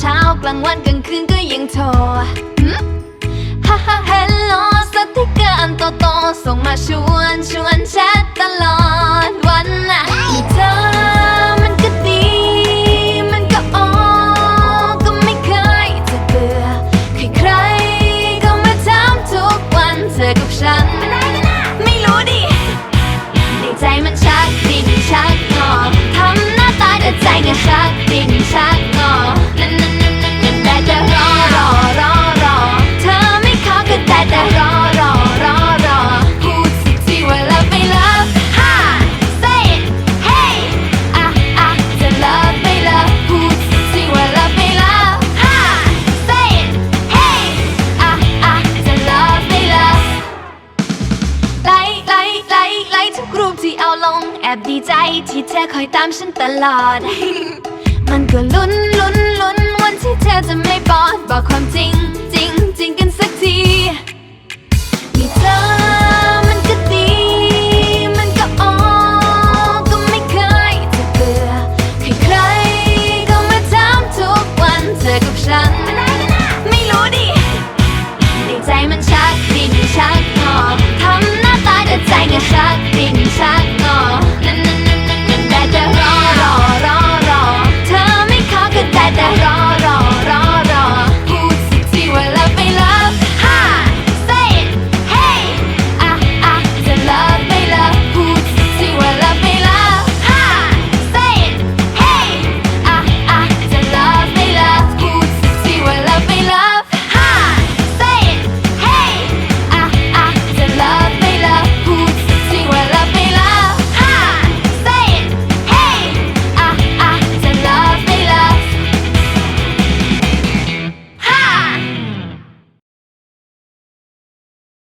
เช้ากลางวันกลางคืนก็ยังโทรฮ่าฮ่าเฮลโลสติกเกอร์อันโตโตส่งมาชวนชวนแชทตลอดวันน่ะอีเธอมันก็ดีมันก็โอก็ไม่เคยจะเบื่อใครใครๆก็มาถามทุกวันเธอกับฉันไม่รู้ดิ ในใจมันชักดิ้นชักงอทำหน้าตาแต่ใจก็ชักดิ้นชัก ลงแอบดีใจที่เธอคอยตามฉันตลอด มันก็ลุ้นลุ้นลุ้นวันที่เธอจะไม่ปอดบอกความจริง